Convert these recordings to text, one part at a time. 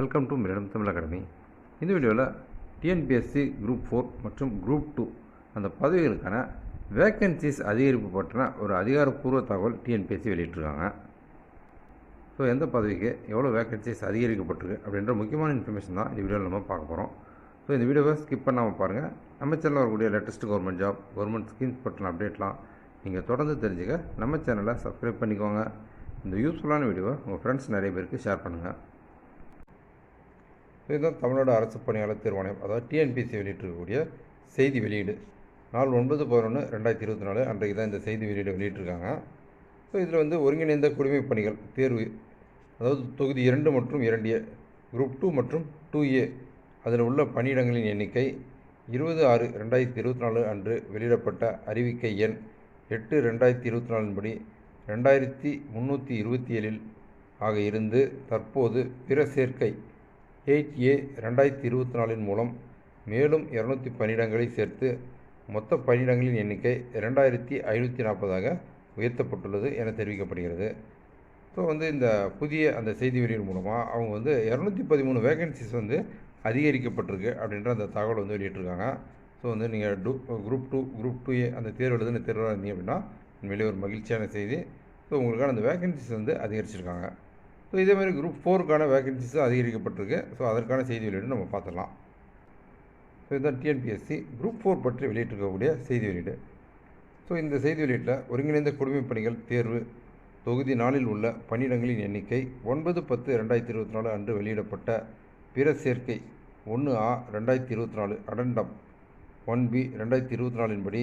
Welcome to மிரடம் Tamil academy இந்த வீடியோவில் டிஎன்பிஎஸ்சி குரூப் ஃபோர் மற்றும் குரூப் டூ அந்த பதவிகளுக்கான வேக்கன்சிஸ் அதிகரிப்பு பற்றின ஒரு அதிகாரப்பூர்வ தகவல் டிஎன்பிஎஸ்சி வெளியிட்டிருக்காங்க. ஸோ எந்த பதவிக்கு எவ்வளோ வேக்கன்சிஸ் அதிகரிக்கப்பட்டிருக்கு அப்படின்ற முக்கியமான இன்ஃபர்மேஷன் தான் இந்த வீடியோவில் நம்ம பார்க்க போகிறோம் ஸோ இந்த வீடியோவை ஸ்கிப் பண்ணாமல் பாருங்கள் நம்ம சேனலில் வரக்கூடிய latest government job government schemes பற்றின அப்டேட்லாம் நீங்கள் தொடர்ந்து தெரிஞ்சுக்க நம்ம சேனலை சப்ஸ்கிரைப் பண்ணிக்கோங்க. இந்த யூஸ்ஃபுல்லான வீடியோவை உங்கள் ஃப்ரெண்ட்ஸ் நிறைய பேருக்கு ஷேர் பண்ணுங்கள் இதுதான் தமிழ்நாடு அரசு பணியாளர் தேர்வாணையம் அதாவது டிஎன்பிசி வெளியிட்டிருக்கக்கூடிய செய்தி வெளியீடு. நாள் ஒன்பது பதினொன்று ரெண்டாயிரத்தி இருபத்தி நாலு அன்றைக்கு தான் இந்த செய்தி வெளியீடு வெளியிட்டிருக்காங்க. ஸோ இதில் வந்து ஒருங்கிணைந்த குடிமைப் பணிகள் தேர்வு அதாவது தொகுதி இரண்டு மற்றும் இரண்டு ஏ குரூப் டூ மற்றும் டூ ஏ அதில் உள்ள பணியிடங்களின் எண்ணிக்கை இருபது ஆறு ரெண்டாயிரத்தி இருபத்தி நாலு அன்று வெளியிடப்பட்ட அறிவிக்கை எண் எட்டு ரெண்டாயிரத்தி இருபத்தி நாலின்படி ரெண்டாயிரத்தி முந்நூற்றி இருபத்தி ஏழில் ஆக இருந்து தற்போது பிற சேர்க்கை எயிட் ஏ ரெண்டாயிரத்தி இருபத்தி நாலின் மூலம் மேலும் இரநூத்தி பன்னிடங்களை சேர்த்து மொத்த பணியிடங்களின் எண்ணிக்கை ரெண்டாயிரத்தி ஐநூற்றி நாற்பதாக உயர்த்தப்பட்டுள்ளது என தெரிவிக்கப்படுகிறது. ஸோ வந்து இந்த புதிய அந்த செய்தி வெளியீடு மூலமாக அவங்க வந்து இரநூத்தி பதிமூணு வேகன்சிஸ் வந்து அதிகரிக்கப்பட்டிருக்கு அப்படின்ற அந்த தகவல் வந்து வெளியிட்டிருக்காங்க. ஸோ வந்து நீங்கள் two group two group two A அந்த தேர்வு எழுதுன தேர்வாக இருந்தீங்க அப்படின்னா உண்மையிலேயே ஒரு மகிழ்ச்சியான செய்தி. ஸோ உங்களுக்கான அந்த வேகன்சிஸ் வந்து அதிகரிச்சிருக்காங்க. ஸோ இதே மாதிரி குரூப் ஃபோருக்கான வேகன்சிஸும் அதிகரிக்கப்பட்டிருக்கு. ஸோ அதற்கான செய்தி வெளியீடு நம்ம பார்த்துடலாம். ஸோ இதுதான் டிஎன்பிஎஸ்சி குரூப் ஃபோர் பற்றி வெளியிட்டிருக்கக்கூடிய செய்தி வெளியீடு. ஸோ இந்த செய்தி வெளியீட்டில் ஒருங்கிணைந்த குடிமைப் பணிகள் தேர்வு தொகுதி நாளில் உள்ள பணியிடங்களின் எண்ணிக்கை ஒன்பது பத்து ரெண்டாயிரத்தி இருபத்தி நாலு அன்று வெளியிடப்பட்ட பிற சேர்க்கை ஒன்று ஆ ரெண்டாயிரத்தி இருபத்தி நாலு அடண்டம் ஒன் பி ரெண்டாயிரத்தி இருபத்தி நாலின்படி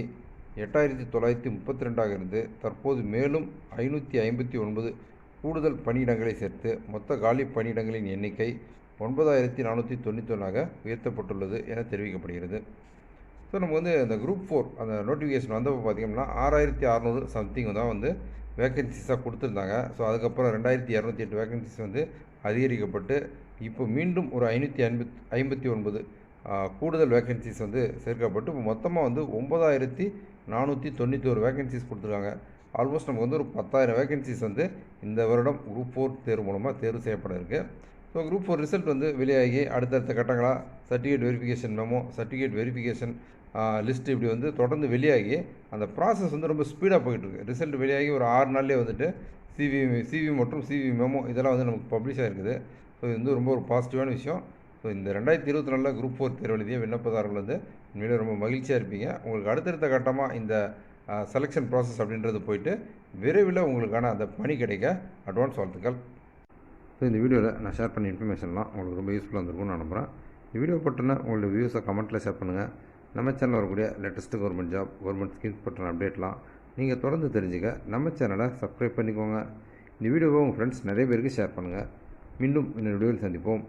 எட்டாயிரத்தி தொள்ளாயிரத்தி முப்பத்தி ரெண்டாக இருந்து தற்போது மேலும் ஐநூற்றி ஐம்பத்தி ஒன்பது கூடுதல் பணியிடங்களை சேர்த்து மொத்த காலி பணியிடங்களின் எண்ணிக்கை ஒன்பதாயிரத்தி நானூற்றி தொண்ணூற்றி ஒன்றாக உயர்த்தப்பட்டுள்ளது என தெரிவிக்கப்படுகிறது. ஸோ நம்ம வந்து அந்த குரூப் ஃபோர் அந்த நோட்டிஃபிகேஷன் வந்தப்போ பார்த்திங்கன்னா ஆறாயிரத்தி அறநூறு சம்திங் தான் வந்து வேக்கன்சிஸாக கொடுத்துருந்தாங்க. ஸோ அதுக்கப்புறம் ரெண்டாயிரத்தி இரநூத்தி எட்டு வேக்கன்சிஸ் வந்து அதிகரிக்கப்பட்டு இப்போ மீண்டும் ஒரு ஐநூற்றி ஐம்பத் ஐம்பத்தி ஒன்பது கூடுதல் வேக்கன்சிஸ் வந்து சேர்க்கப்பட்டு இப்போ மொத்தமாக வந்து ஒம்பதாயிரத்தி நானூற்றி தொண்ணூற்றி ஒரு வேக்கன்சிஸ் கொடுத்துருக்காங்க. ஆல்மோஸ்ட் நமக்கு வந்து ஒரு பத்தாயிரம் வேகன்சிஸ் வந்து இந்த வருடம் குரூப் ஃபோர் தேர்வு மூலமாக தேர்வு செய்யப்பட இருக்குது ஸோ குரூப் ஃபோர் ரிசல்ட் வந்து வெளியாகி அடுத்தடுத்த கட்டங்களாக certificate verification memo certificate verification list இப்படி வந்து தொடர்ந்து வெளியாகி அந்த ப்ராசஸ் வந்து ரொம்ப ஸ்பீடாக போயிட்டுருக்கு. ரிசல்ட் வெளியாகி ஒரு ஆறு நாள்லேயே வந்துட்டு சிவி சிவி மற்றும் சிவி மெமோ இதெல்லாம் வந்து நமக்கு பப்ளிஷ் ஆகிருக்குது ஸோ இது வந்து ரொம்ப ஒரு பாசிட்டிவான விஷயம். ஸோ இந்த ரெண்டாயிரத்தி இருபத்தி நாலில் குரூப் ஃபோர் தேர்வு எழுதிய விண்ணப்பதாரர்கள் வந்து உண்மையிலே ரொம்ப மகிழ்ச்சியாக இருப்பீங்க. உங்களுக்கு அடுத்தடுத்த கட்டமாக இந்த செலெக்ஷன் ப்ராசஸ் அப்படின்றது போயிட்டு விரைவில் உங்களுக்கான அந்த பணி கிடைக்க அட்வான்ஸ் வாழ்த்துக்கள். ஸோ இந்த வீடியோவில் நான் ஷேர் பண்ண இன்ஃபர்மேஷன்லாம் உங்களுக்கு ரொம்ப யூஸ்ஃபுல்லாக இருந்திருக்கும்னு நான் நம்புகிறேன் இந்த வீடியோ பற்றின உங்களோட வியூஸை கமெண்ட்டில் ஷேர் பண்ணுங்கள் நம்ம சேனலில் வரக்கூடிய latest government job government schemes பற்றின அப்டேட்லாம் நீங்கள் தொடர்ந்து தெரிஞ்சுக்க நம்ம சேனலை சப்ஸ்கிரைப் பண்ணிக்கோங்க. இந்த வீடியோவை உங்கள் ஃப்ரெண்ட்ஸ் நிறைய பேருக்கு ஷேர் பண்ணுங்கள் மீண்டும் இந்த வீடியோவில் சந்திப்போம்.